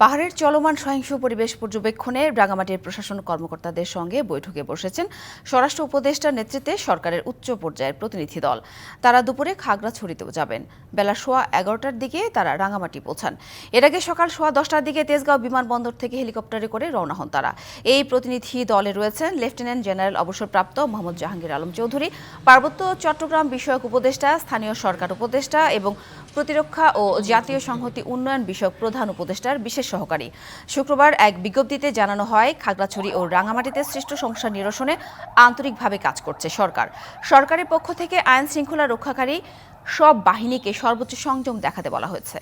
পাহাড়ের চলমান সহিংস পরিবেশ পর্যবেক্ষণে রাঙামাটির প্রশাসন কর্মকর্তাদের সঙ্গে বৈঠকে বসেছেন স্বরাষ্ট্র উপদেষ্টার নেতৃত্বে সরকারের উচ্চ পর্যায়ের প্রতিনিধি দল। তারা দুপুরে খাগড়াছড়িতেও যাবেন। বেলা সোয়া এগারোটার দিকে তারা রাঙামাটি পৌঁছান। এর আগে সকাল সোয়া দশটার দিকে তেজগাঁও বিমানবন্দর থেকে হেলিকপ্টারে করে রওনা হন তারা। এই প্রতিনিধি দলে রয়েছেন লেফটেন্যান্ট জেনারেল অবসরপ্রাপ্ত মোহাম্মদ জাহাঙ্গীর আলম চৌধুরী, পার্বত্য চট্টগ্রাম বিষয়ক উপদেষ্টা, স্থানীয় সরকার উপদেষ্টা এবং প্রতিরক্ষা ও জাতীয় সংহতি উন্নয়ন বিষয়ক প্রধান উপদেষ্টার বিশেষ সহকারী। শুক্রবার এক বিজ্ঞপ্তিতে জানানো হয়, খাগড়াছড়ি ও রাঙামাটিতে সৃষ্ট সমস্যা নিরসনে আন্তরিকভাবে কাজ করছে সরকার। সরকারের পক্ষ থেকে আইন শৃঙ্খলা রক্ষাকারী সব বাহিনীকে সর্বোচ্চ সংযম দেখাতে বলা হয়েছে।